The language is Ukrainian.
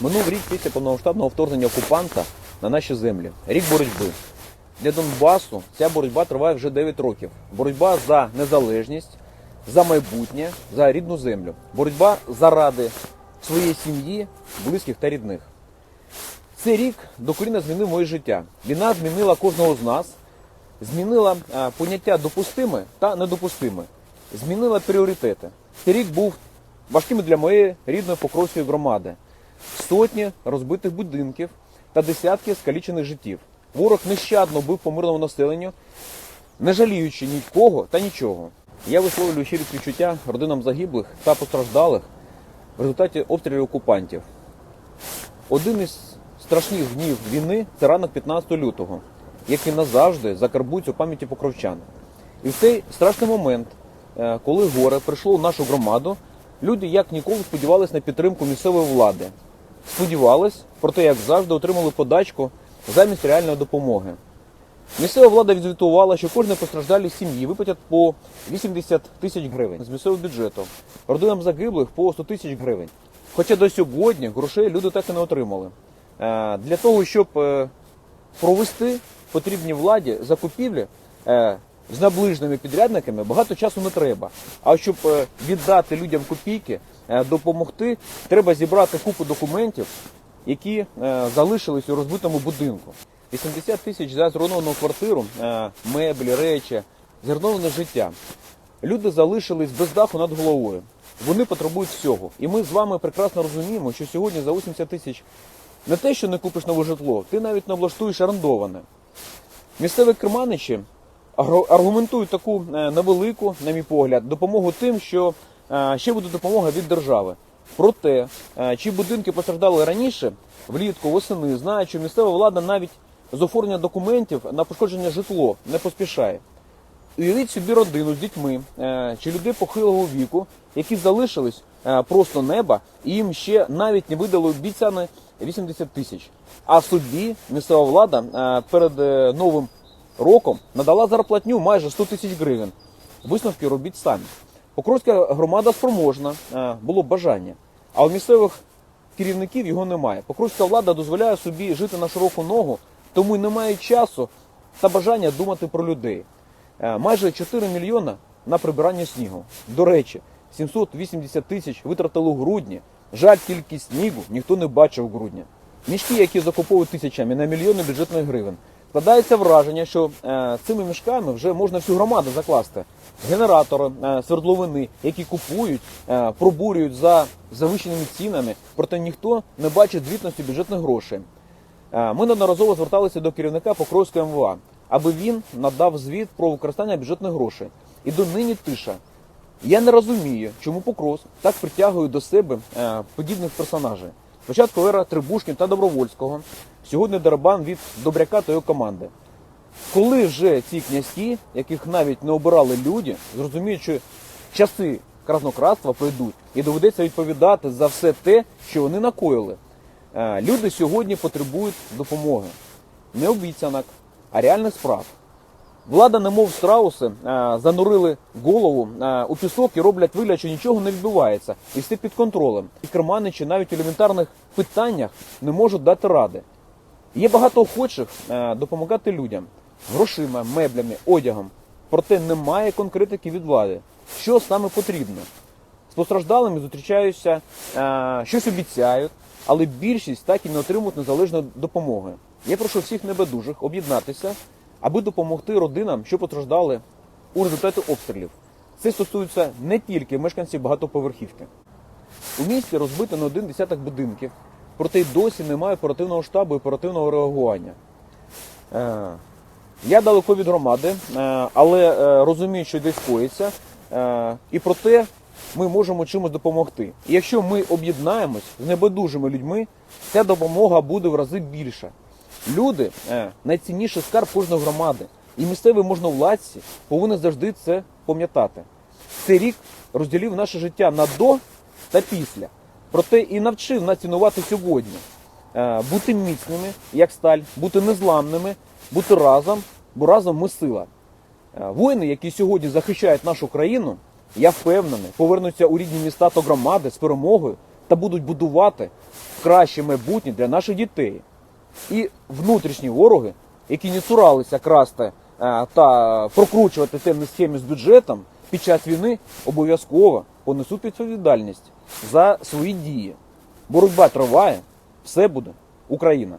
Минув рік після повномасштабного вторгнення окупанта на наші землі. Рік боротьби. Для Донбасу ця боротьба триває вже 9 років. Боротьба за незалежність, за майбутнє, за рідну землю. Боротьба заради своєї сім'ї, близьких та рідних. Цей рік докорінно змінив моє життя. Війна змінила кожного з нас, змінила а, поняття допустиме та недопустиме, змінила пріоритети. Цей рік був важким для моєї рідної Покровської громади. Сотні розбитих будинків та десятки скалічених життів. Ворог нещадно бив по мирному населенню, не жаліючи нікого та нічого. Я висловлюю щирі співчуття родинам загиблих та постраждалих в результаті обстрілів окупантів. Один із страшних днів війни це ранок 15 лютого, який назавжди закарбується у пам'яті покровчан. І в цей страшний момент, е, коли горе прийшло в нашу громаду, люди як ніколи сподівалися на підтримку місцевої влади. Сподівались, проте, як завжди, отримали подачку замість реальної допомоги. Місцева влада відзвітувала, що кожній постраждалій сім'ї виплатять по 80 тисяч гривень з місцевого бюджету, родинам загиблих по 100 тисяч гривень. Хоча до сьогодні грошей люди так і не отримали. Е, Для того, щоб е, провести потрібній владі закупівлі е, з наближеними підрядниками, багато часу не треба. А щоб віддати людям копійки, допомогти, треба зібрати купу документів, які е, залишились у розбитому будинку. 80 тисяч за зруйновану квартиру, е, меблі, речі, зруйноване життя. Люди залишились без даху над головою. Вони потребують всього. І ми з вами прекрасно розуміємо, що сьогодні за 80 тисяч не те, що не купиш нове житло, ти навіть не облаштуєш орендоване. Місцеві керманичі аргументують таку е, невелику, на мій погляд, допомогу тим, що е, ще буде допомога від держави. Проте, е, чи будинки постраждали раніше, влітку, восени, знають, що місцева влада навіть з оформлення документів на пошкодження житло не поспішає. Уявіть собі родину з дітьми е, чи людей похилого віку, які залишились е, просто неба, і їм ще навіть не видали обіцяні 80 тисяч. А собі місцева влада е, перед е, новим роком надала зарплатню майже 100 тисяч гривень. Висновки робіть самі. Покровська громада спроможна, е, було бажання, а у місцевих керівників його немає. Покровська влада дозволяє собі жити на широку ногу, тому й немає часу та бажання думати про людей. Е, Майже 4 мільйона на прибирання снігу. До речі, 780 тисяч витратили у грудні. Жаль, тільки снігу ніхто не бачив у грудні. Мішки, які закуповують тисячами на мільйони бюджетних гривень. Складається враження, що е, цими мішками вже можна всю громаду закласти. Генератори, е, свердловини, які купують, е, пробурюють за завищеними цінами, проте ниніхто не бачить звітності бюджетних грошей. Е, Ми неодноразово зверталися до керівника Покровського МВА, аби він надав звіт про використання бюджетних грошей. І до нині тиша. Я не розумію, чому Покровськ так притягує до себе е, подібних персонажей. Спочатку ера Трибушкін та Добровольського, сьогодні Дербан від Добряка та його команди. Коли вже ці князьки, яких навіть не обирали люди, зрозуміють, що часи краснократства прийдуть і доведеться відповідати за все те, що вони накоїли. Е, Люди сьогодні потребують допомоги. Не обіцянок, а реальних справ. Влада, немов страуси, е, занурили голову е, у пісок і роблять вигляд, що нічого не відбувається, і все під контролем. І керманичі навіть у елементарних питаннях не можуть дати ради. Є багато охочих е, допомагати людям грошима, меблями, одягом. Проте немає конкретики від влади. Що саме потрібно? З постраждалими зустрічаюся, е, щось обіцяють, але більшість так і не отримують незалежної допомоги. Я прошу всіх небайдужих об'єднатися, аби допомогти родинам, що постраждали у результаті обстрілів. Це стосується не тільки мешканців багатоповерхівки. У місті розбито не один десяток будинків, проте й досі немає оперативного штабу і оперативного реагування. Е, я далеко від громади, е, але е, розумію, що десь коїться, і проте ми можемо чимось допомогти. І якщо ми об'єднаємось з небайдужими людьми, ця допомога буде в рази більша. Люди е, найцінніший скарб кожної громади, і місцеві можновладці повинні завжди це пам'ятати. Цей рік розділив наше життя на до та після. Проте і навчив нас цінувати сьогодні. Е, Бути міцними, як сталь, бути незламними, бути разом, бо разом ми сила. Е, Воїни, які сьогодні захищають нашу країну, я впевнений, повернуться у рідні міста та громади з перемогою та будуть будувати краще майбутнє для наших дітей. І внутрішні вороги, які не цуралися красти е, та прокручувати темні схеми з бюджетом під час війни, обов'язково понесуть відповідальність за свої дії. Боротьба триває, все буде Україна.